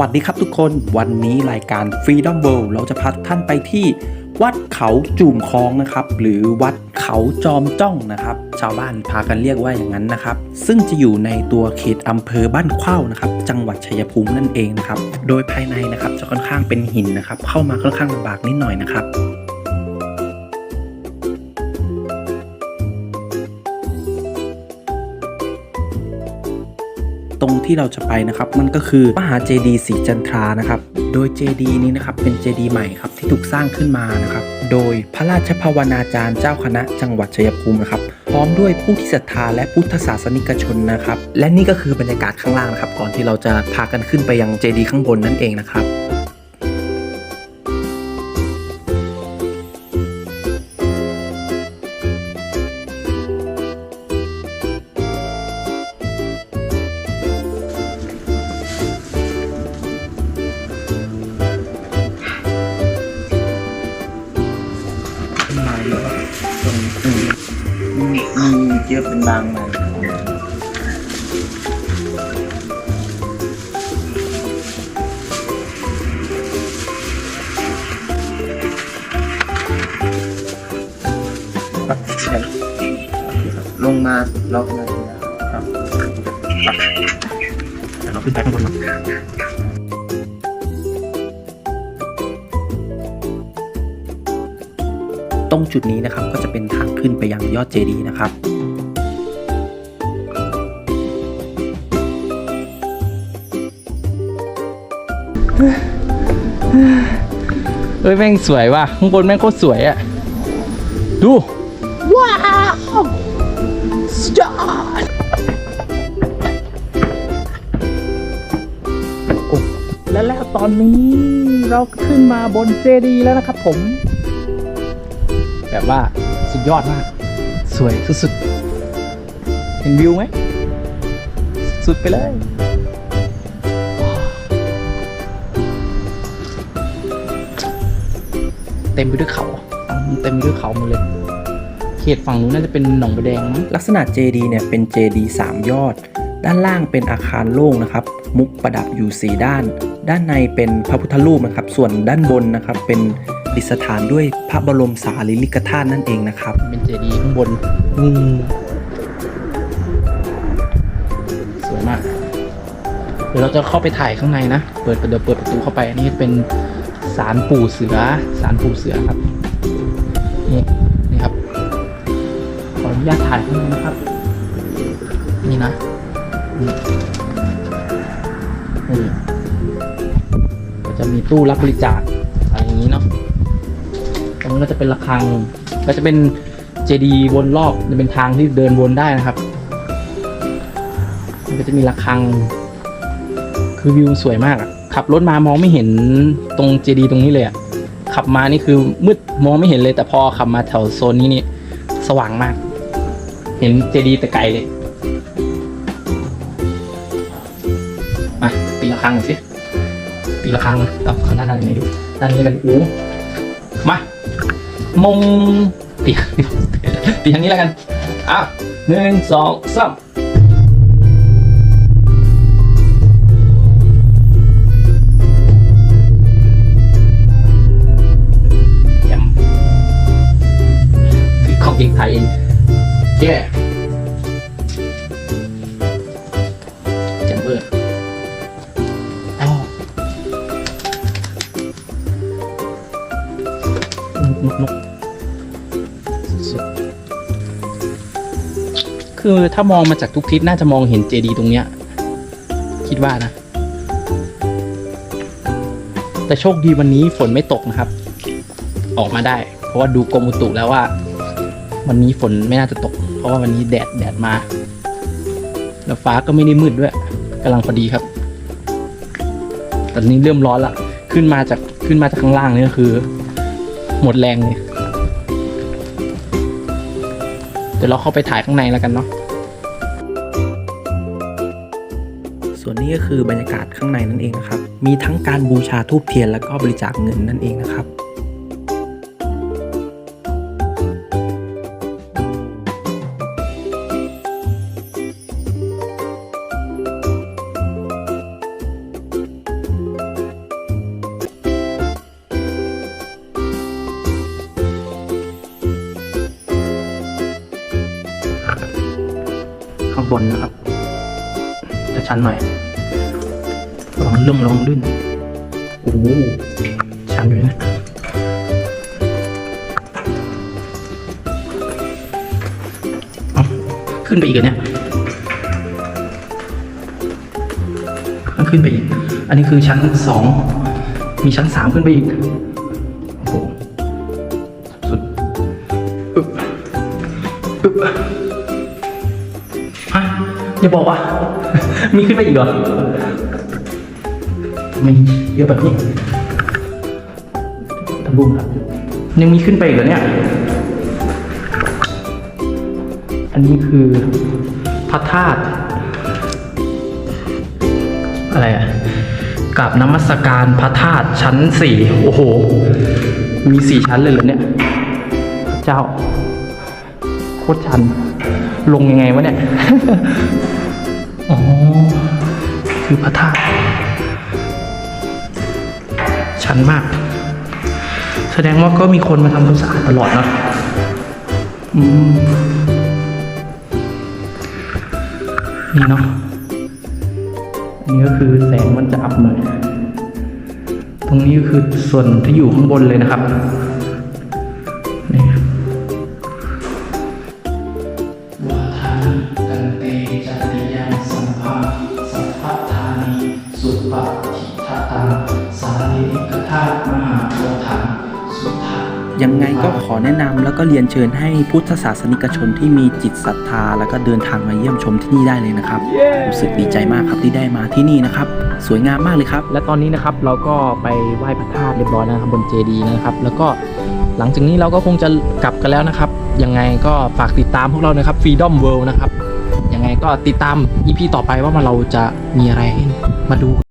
สวัสดีครับทุกคน วันนี้รายการ Freedom World เราจะพาทุกท่านไปที่วัดเขาจูมคลองนะครับ หรือวัดเขาจอมจ้องนะครับ ชาวบ้านพากันเรียกว่าอย่างนั้นนะครับ ซึ่งจะอยู่ในตัวเขตอำเภอบ้านเข้านะครับ จังหวัดชัยภูมินั่นเองนะครับ โดยภายในนะครับจะค่อนข้างเป็นหินนะครับ เข้ามาค่อนข้างลำบากนิดหน่อยนะครับ ตรงที่เราจะไปนะครับมันก็คือมหาเจดีย์ศรีจันทรานะครับโดยเจดีย์นี้นะครับเป็นเจดีย์ใหม่ครับที่ถูกสร้างขึ้นมานะครับโดยพระราชภาวนาจารย์เจ้าคณะจังหวัดชัยภูมินะครับพร้อมด้วยผู้ที่ศรัทธาและพุทธศาสนิกชนนะครับและนี่ก็คือบรรยากาศข้างล่างนะครับก่อนที่เราจะพากันขึ้นไปยังเจดีย์ข้างบนนั่นเองนะครับ มีเยอะเป็นบางมันลงมาล็อกมาครับเดี๋ยวเราขึ้นไปข้างบนก่อ รงจุดนี้นะครับก็จะเป็นทางขึ้นไปยังยอดเจดีย์นะครับเฮ้ยแม่งสวยว่ะข้างบนแม่งโคตรสวยอะดู ว้าวสุดยอดและแล้วตอนนี้เราขึ้นมาบนเจดีย์แล้วนะครับผม แบบว่าสุดยอดมาก สวยสุดๆ เห็นวิวไหม สุดๆ ไปเลย เต็มไปด้วยเขา เต็มไปด้วยเขาหมดเลยเขตฝั่งนู้นน่าจะเป็นหนองบัวแดงมั้งลักษณะเจดีเนี่ยเป็นเจดีสามยอด ด้านล่างเป็นอาคารโล่งนะครับ มุกประดับอยู่4ด้าน ด้านในเป็นพระพุทธรูปนะครับ ส่วนด้านบนนะครับเป็น ดิสถานด้วยพระบรมสารีริกธาตุนั่นเองนะครับ เป็นเจดีย์ข้างบนอืมสวยมากเดี๋ยวเราจะเข้าไปถ่ายข้างในนะ เปิดเดี๋ยวเปิดประตูเข้าไป อันนี้เป็นศาลปู่เสือศาลปู่เสือครับ นี่นี่ครับ ขออนุญาตถ่ายข้างในนะครับ นี่นะนี่ก็จะมีตู้รับบริจาคอะไรอย่างนี้เนาะ ก็จะเป็นระฆัง ก็จะเป็นเจดีย์วนรอบจะเป็นทางที่เดินวนได้นะครับ มันก็จะมีระฆัง คือวิวสวยมากอะขับรถมามองไม่เห็นตรงเจดีย์ตรงนี้เลยอะขับมานี่คือมืดมองไม่เห็นเลย แต่พอขับมาแถวโซนนี้นี่สว่างมาก เห็นเจดีย์แต่ไกลเลยมาตีระฆังหน่อยสิตีระฆังต่อข้าหน้าด้านนี้ดูด้านนี้กันอู้มา มงตีตีตีทางนี้แล้วกัน อะหนึ่งสองสามเยี่ยมคือของเองไทยเองเย้แจมเบอร์อ๋อนกนก คือถ้ามองมาจากทุกทิศน่าจะมองเห็นเจดีย์ตรงเนี้ย คิดว่านะ แต่โชคดีวันนี้ฝนไม่ตกนะครับ ออกมาได้ เพราะว่าดูกรมอุตุแล้วว่า วันนี้ฝนไม่น่าจะตก เพราะว่าวันนี้แดดแดดมา แล้วฟ้าก็ไม่ได้มืดด้วยกำลังพอดีครับตอนนี้เริ่มร้อนละขึ้นมาจากขึ้นมาจากข้างล่างนี่ก็คือ หมดแรงเลยเดี๋ยวเราเข้าไปถ่ายข้างในแล้วกันเนาะ ส่วนนี้ก็คือบรรยากาศข้างในนั่นเองนะครับ มีทั้งการบูชาทูบเทียนแล้วก็บริจาคเงินนั่นเองนะครับข้างบนนะครับ จะชันหน่อยลองลื่นลองลื่นโอ้ชันอยู่นะขึ้นไปอีกเหรอเนี่ยมันขึ้นไปอีก อันนี้คือชั้นสอง มีชั้นสามขึ้นไปอีก โอ้โห สุดอึ๊บอึ๊บ อย่าบอกว่า มีขึ้นไปอีกเหรอมีเยอะแบบนี้ทะลุครับยังมีขึ้นไปอีกเหรอเนี่ย อันนี้คือพระธาตุอะไรอะกับน้ำมัสการพระธาตุชั้นสี่โอ้โห มีสี่ชั้นเลยเหรอเนี่ย เจ้า โคตรชัน ลงยังไงวะเนี่ย อ๋อ คือพระธาตุชันมาก แสดงว่าก็มีคนมาทำความสะอาดตลอดนะอืมนี่เนาะอันนี้ก็คือแสงมันจะอับหน่อย ตรงนี้ก็คือส่วนที่อยู่ข้างบนเลยนะครับาลีนิกธาตุมหาโพธังสุทายังไงก็ขอแนะนำแล้วก็เรียนเชิญให้พุทธศาสนิกชนที่มีจิตศรัทธา แล้วก็เดินทางมาเยี่ยมชมที่นี่ได้เลยนะครับรู้สึกดีใจมากครับที่ได้มาที่นี่นะครับ สวยงามมากเลยครับ และตอนนี้นะครับเราก็ไปไหว้พระธาตุเรียบร้อยแล้วนะครับบนเจดีย์นะครับ แล้วก็หลังจากนี้เราก็คงจะกลับกันแล้วนะครับ ยังไงก็ฝากติดตามพวกเรานะครับ Freedom World นะครับยังไงก็ติดตาม EP ต่อไปว่ามาเราจะมีอะไรให้มาดู